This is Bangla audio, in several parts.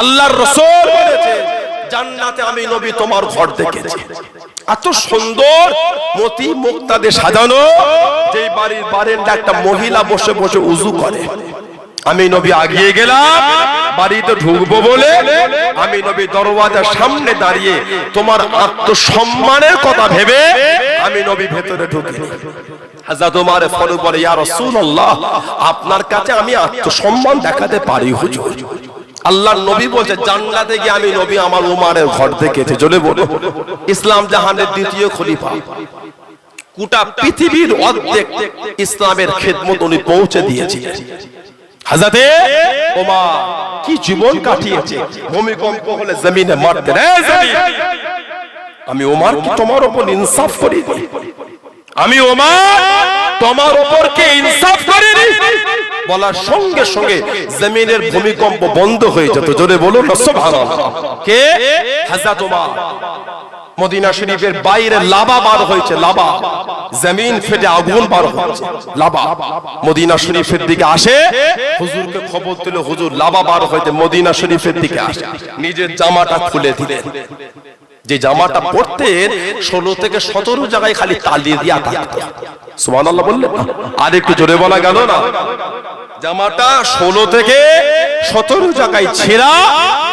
আল্লাহর রসুল বলেছে জান্নাতে আমি নবী তোমার ঘর দেখেছি। এত সুন্দর মতি মুক্তাদে সাজানো যে বাড়ির বারেন্দা একটা মহিলা বসে বসে উজু করে। আমি নবী আগিয়ে গেলাম বাড়িতে ঢুকবো বলে আমি নবী দরওয়াজার সামনে দাঁড়িয়ে তোমার আত্মসম্মানের কথা ভেবে আমি নবী ভেতরে ঢুকি। হাজরত ওমর ফারুক বলে ইয়া রাসূলুল্লাহ আপনার কাছে আমি আত্মসম্মান দেখাতে পারি হুজুর। আল্লাহর নবী বলছে, জান্নাতে গিয়ে আমি নবী আমার উমারের ঘর দেখেছি জলে বলে। ইসলাম জাহানের দ্বিতীয় খলিফা। গোটা পৃথিবীর অর্ধেক ইসলামের খেদমত উনি পৌঁছে দিয়েছিলেন। হাজাতে ওমা, কি জীবন কাটিয়েছে। ভূমিকম্প হলে জমিনে মারতে আমি ওমার তোমার উপর ইনসাফ করি। আমি ওমার তোমার উপর কে ইনসাফ করিনি। বলার সঙ্গে সঙ্গে জমিনের ভূমিকম্প বন্ধ হয়ে যেত। জোরে বলুন কে? হযরত ওমর। মদিনা শরীফের বাইরে লাভা বার হয়েছে লাভা জমিন ফেটে আগুন বার হয়েছে লাভা মদিনা শরীফের দিকে আসে, হুজুরকে খবর দিল, হুজুর লাভা বার হয়েছে মদিনা শরীফের দিকে আসে। নিজের জামাটা খুলে দিলেন। যে জামাটা পরতেন ষোলো থেকে সতেরো জায়গায় খালি তালি দিয়া থাকতো। সুবহানাল্লাহ বললেন, আর একটু জোরে বলা গেল না? জামাটা ষোলো থেকে সতেরো জায়গায় ছেঁড়া,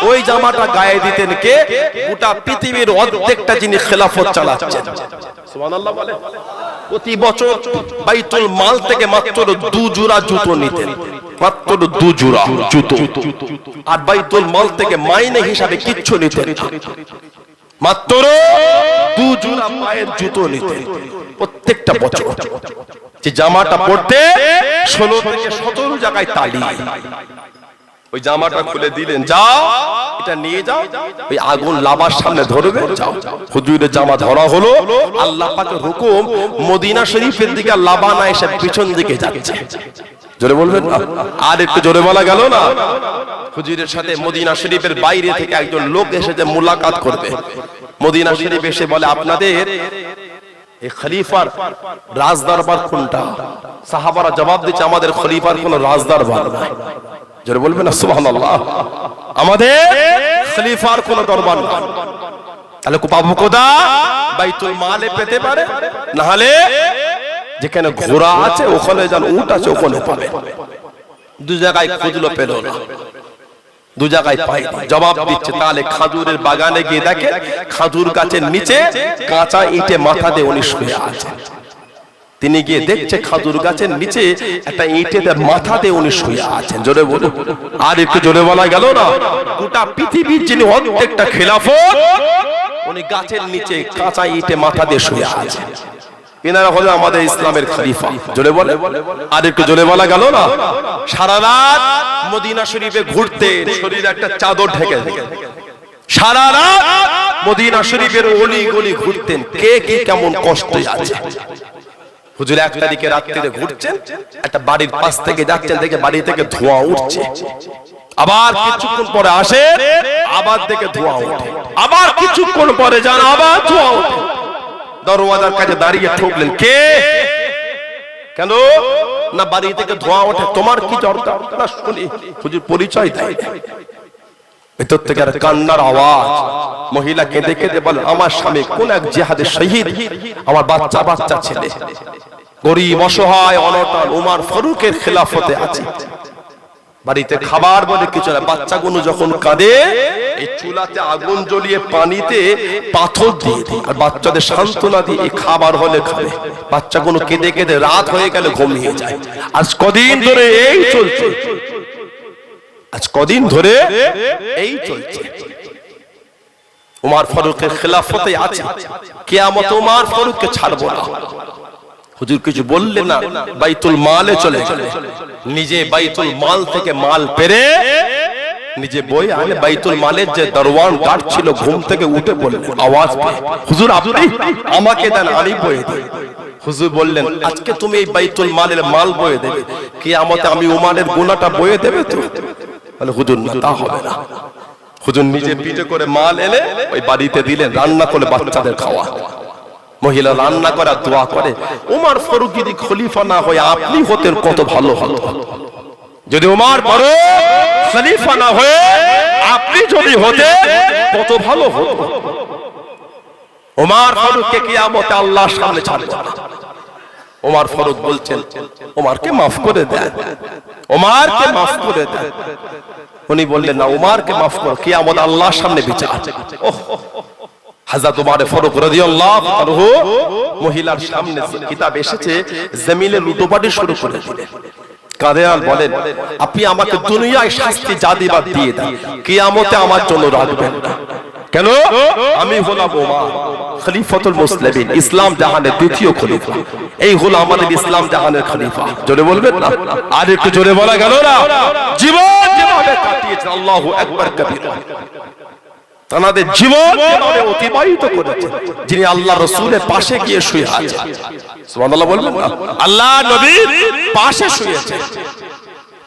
ওই জামাটা গায়ে দিতেন কে? গোটা পৃথিবীর অর্ধেকটা যিনি খেলাফত চালাচ্ছেন। সুবহানাল্লাহ বলে, প্রতি বছর বাইতুল মাল থেকে মাত্র দু জোড়া জুতো নিতেন। মাত্র দু জোড়া জুতো। আর বাইতুল মাল থেকে মাইনে হিসাবে কিচ্ছু নিতেন। মাত্র দু পায়ের জুতো নিতেন প্রত্যেকটা বছর। যে জামাটা পরতে ষোলো থেকে সতেরো জায়গায় তালি। ওই জামাটা খুলে দিলেন, যাও, এটা নিয়ে যাও। ওই আগুন লাভার সামনে ধরবে, যাও। হুজুরের জামা ধরা হলো। আল্লাহ পাকের হুকুম মদিনা শরীফের দিকে লাভা না এসে পিছন দিকে যাচ্ছে। জোরে বলবেন? না আর একটু জোরে বলা গেল না? হুজুরের সাথে মদিনা শরীফের বাইরে থেকে একজন লোক এসে যে মুলাকাত করবে। মদিনা শরীফ এসে বলে আপনাদের এই খলিফার রাজদরবার কোনটা? সাহাবারা জবাব দিচ্ছে আমাদের খলিফার কোন রাজদরবার নাই। জোরে বলবেন না? সুবহানাল্লাহ। আমাদের খলিফার কোন দরবার নাই। তাহলে কো পাবো বাইতুল মালে পেতে পারে না হলে যেখানে ঘোড়া আছে, ওখানে যেন উট আছে, ওখানে পাবে। দু জায়গায় খুঁজলো পেল না। দু জায়গায় পাইনি জবাব দিচ্ছে, তাহলে খাজুরের বাগানে গিয়ে দেখে, খাজুর গাছের নিচে কাঁচা ইটে মাথা দিয়ে উনি শুয়ে আছে। তিনি গিয়ে দেখছে খাজুর গাছের নিচে একটা ইটেতে মাথা দিয়ে উনি শুয়ে আছেন। জোরে বলো আর একটু জোরে বলা গেল না? গোটা পৃথিবীর যিনি অর্ধেকটা খেলাফত, উনি গাছের নিচে কাঁচা ইটে মাথা দিয়ে শুয়ে আছেন। এনারা হলো আমাদের ইসলামের খলিফা। জোরে বলে? আর একটু জোরে বলা গেল না? সারা রাত মদিনা শরীফে ঘুরতে শরীরে একটা চাদর ঢেকে সারা রাত মদিনা শরীফের অলি গলি ঘুরতেন। কে কে কেমন কষ্টে আছে? হুজুর, এক তারিখে রাত্রিরে ঘুরছেন, একটা বাড়ির পাশ থেকে যাচ্ছেন, দেখে বাড়ি থেকে ধোঁয়া উঠছে। আবার কিছুক্ষণ পরে আসে, আবার দেখে ধোঁয়া ওঠে। আবার কিছুক্ষণ পরে যান, আবার ধোঁয়া ওঠে। দরওয়াজার কাছে দাঁড়িয়ে ঠকলেন। কে? কেন? না বাড়ি থেকে ধোঁয়া ওঠে? তোমার কি দরকার? না, শুনি। হুজুর পরিচয় দেয়। ভেতর থেকে আর কান্নার আওয়াজ। মহিলা কেঁদে কেঁদে বলে, আমার স্বামী কোন এক জেহাদের শহীদ? আমার বাচ্চা বাচ্চা ছেলে। গরিব, অসহায়, অনটন, উমার ফারুকের খেলাফতে আছে। বাড়িতে খাবার বলে কিছু না, বাচ্চাগুলো যখন কাঁদে, এই চুলাতে আগুন জ্বলিয়ে পানিতে পাথর দিয়ে দিই, আর বাচ্চাদের সান্ত্বনা দিয়ে খাবার হলে খাবে। বাচ্চাগুলো কেঁদে কেঁদে রাত হয়ে গেলে ঘুমিয়ে যায়। আজ কদিন ধরে এই চলছে। আজ কদিন ধরে এই চলছে। উমার ফারুকের খেলাফতে আছে। কেয়ামত উমার ফারুককে ছাড়বো না। হুজুর কিছু বললেন না, বাইতুল মালে চলে নিজে বাইতুল মাল থেকে মাল পেরে নিজে বই আনে, বাইতুল মালের যে দরওয়ান গার্ড ছিল, ঘুম থেকে উঠে বললেন, আওয়াজ পেয়ে হুজুর, আপনি আমাকে দেন, আমি বয়ে দিই হুজুর বললেন, আজকে তুমি এই বাইতুল মালের মাল বয়ে দেবে। কিয়ামতে আমি উমারের গুনাহটা বয়ে দেবে তো? বলে, হুজুর, না, তা হবে না। হুজুর নিজে পিঠে করে মাল এনে ওই বাড়িতে দিলেন, রান্না করে বাচ্চাদের খাওয়া। মহিলা রান্না করা, দোয়া করে। উমার ফারুক যদি খলিফা না হয়ে, আপনি হতেন কত ভালো হতো। যদি উমার বড় খলিফা না হয়ে, আপনি যদি হতে কত ভালো হতো। ওমার ফারুককে কিয়ামতে আল্লাহর সামনে ছাড়ে। ওমার ফারুক বলছেন ওমারকে মাফ করে দেন। ওমারকে মাফ করে দেন। উনি বললেন, না ওমারকে মাফ করো, কিয়ামত আল্লাহর সামনে বিচার। ওহ মহিলার সামনে কিতাব এসেছে জমিনে লুটোপাটি শুরু করে দিলেন। কাদেয়াল বলেন, আপনি আমাকে দুনিয়ায় শাস্তি আমার জন্য রাখবেন না। কেন? আমি হলাম ইসলাম জাহানের দ্বিতীয় খলিফা। এই হলো আমাদের ইসলাম জাহানের খলিফা। জোরে বলবেন না? আর একটু জোরে বলা গেল না? জীবন যেভাবে তাদের জীবন অতিবাহিত করেছে যিনি আল্লাহ রসুলের পাশে গিয়ে শুয়ে আছে সুবহানাল্লাহ বলবেন? না? আল্লাহ নবীর পাশে শুয়েছে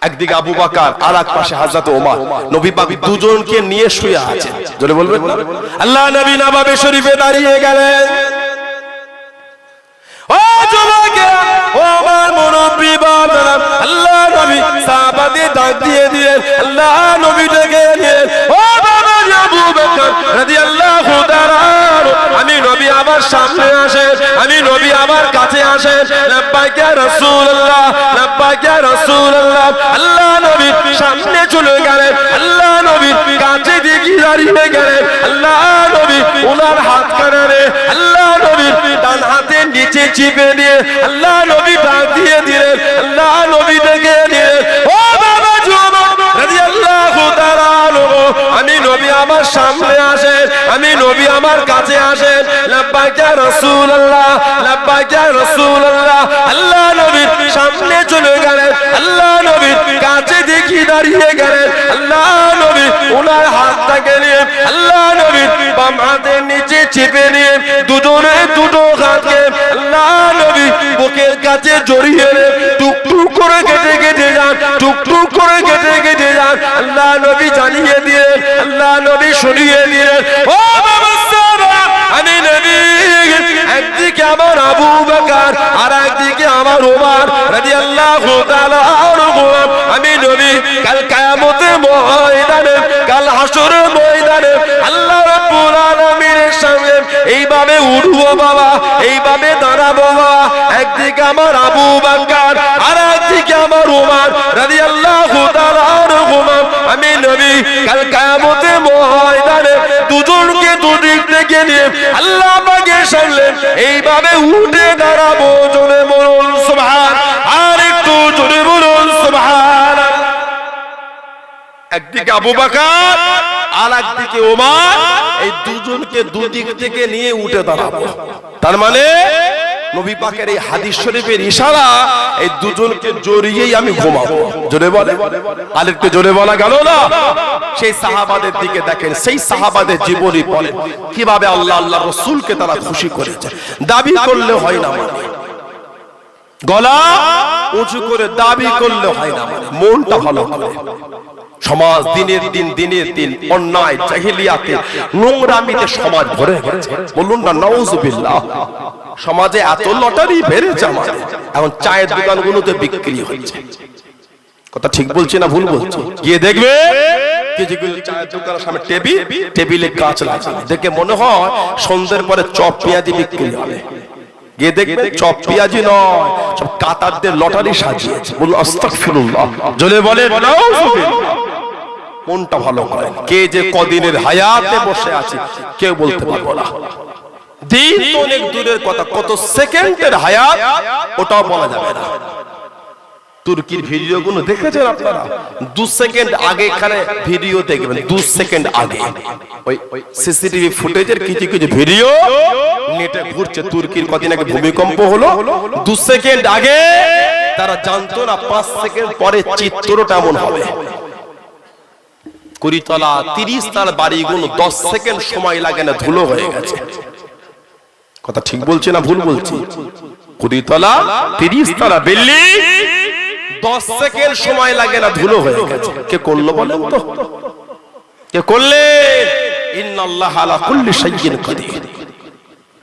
একদিকে আবু বাকার আর এক পাশে হাজরত ওমর। নবী পাক দুজনকে নিয়ে শুয়ে আছে জোরে বলবেন? না? আল্লাহ নবী নবাবে শরীফে দাঁড়িয়ে গেলেন। ও যুবকেরা, ও আমার মুরব্বী বাবারা, আল্লাহ নবী সাহাবাদের ডাক দিয়ে দিলেন। আল্লাহ নবী ডেকে দিলেন ও বাবা রাদিয়াল্লাহু আমি নবী আমার সামনে আসেন আমি নবী আমার কাছে আসেন লাব্বাইক রাসূলুল্লাহ লাব্বাইক রাসূলুল্লাহ। আল্লাহ নবী সামনে চলে গেলেন, আল্লাহ নবী কাছে দিকে দাঁড়িয়ে গেলেন। আল্লাহ নবী ওনার হাত কানে আল্লাহ নবী ডান হাতে নিচে চিপে দিয়ে আল্লাহ নবী নিচে চেপে নিয়ে দুজনে দুটো হাতকে আল্লাহ নবী বুকের কাছে জড়িয়ে টুকটুক করে কেটে কেটে যান, টুকটুক করে কেটে কেটে যান। আল্লাহ নবী আমি নবী কাল কিয়ামতের ময়দানে, কাল হাসরের ময়দানে আল্লাহ রাব্বুল আলামিনের সামনে এইভাবে উঠবো বাবা, এইভাবে দাঁড়াবো বাবা। একদিকে আমার আবু বকর আর একদিকে আমার ওমর রাদিয়াল্লাহু তাআলা আমি নবী, কাল কিয়ামতের ময়দানে দুজনকে দুদিক থেকে নিয়ে আল্লাহ পাকের সামনে এইভাবে উঠে দাঁড়াবো, জোরে বলুন, সুবহান একদিকে আবু বকর আর একদিকে ওমর। এই দুজনকে দুদিক থেকে নিয়ে উঠে দাঁড়াবো। তার মানে সেই সাহাবাদের জীবনী কীভাবে আল্লাহ আল্লাহ রসুলকে তারা খুশি করেছে। দাবি করলে হয় না মানে। গলা উঁচু করে দাবি করলে হয় না মানে। মনটা ভালো করে। সমাজ দিনের দিন দিনের দিন, অন্যায়, জাহিলিয়াতে, নোংরামিতে সমাজ ভরে গেছে। বলুন না, নাউজুবিল্লাহ। সমাজে এত লটারি বেড়েছে আমাদের। এখন চায়ের দোকানগুলোতে বিক্রি হচ্ছে। কথা ঠিক বলছি না ভুল বলছি? গিয়ে দেখবে টেবিল কাঁচ লাগছে। দেখে মনে হয় সন্ধ্যের পরে চপ পেঁয়াজি বিক্রি হবে। গিয়ে দেখবে চপ পেঁয়াজি নয়, সব কাতারদের লটারি সাজিয়েছে। বলুন, আস্তাগফিরুল্লাহ। জলে বলে মনটা ভালো করে। কে যে কদিনের হায়াতে বসে আছে কেউ বলতে পারব না। দিন তো অনেক দূরের কথা কত সেকেন্ডের হায়াত ওটাও বলা যাবে না। তুর্কির ভিডিও গুলো দেখেছেন আপনারা? দু সেকেন্ড আগে এখানে ভিডিও দেখবেন দু সেকেন্ড আগে। ওই সিসিটিভি ফুটেজের কিছু কিছু ভিডিও নেটে ঘুরছে। তুর্কির কদিন আগে ভূমিকম্প হলো দু সেকেন্ড আগে তারা জানতো না পাঁচ সেকেন্ড পরে চিত্রটা এমন হবে। কুড়িতলা তিরিশ তার বাড়িগুলো দশ সেকেন্ড সময় লাগে না, ধুলো হয়ে গেছে। কথা ঠিক বলছি না ভুল বলছি? কুড়িতলা তিরিশ তলা বিল্ডিং দশ সেকেন্ড সময় লাগে না, ধুলো হয়ে গেছে। কে করল বলেন তো? কে করলে?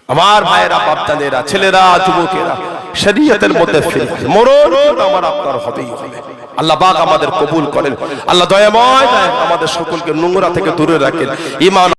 আমার ভাইয়েরা, বাপদাদেরা, ছেলেরা, যুবকেরা, শরীয়তের মধ্যে ফিরে মরণ আমার আপনার হবেই হবে। আল্লাহ বাগ আমাদের কবুল করেন। আল্লাহ দয়াময়। আমাদের সকলকে নোংরা থেকে দূরে রাখেন। ইমান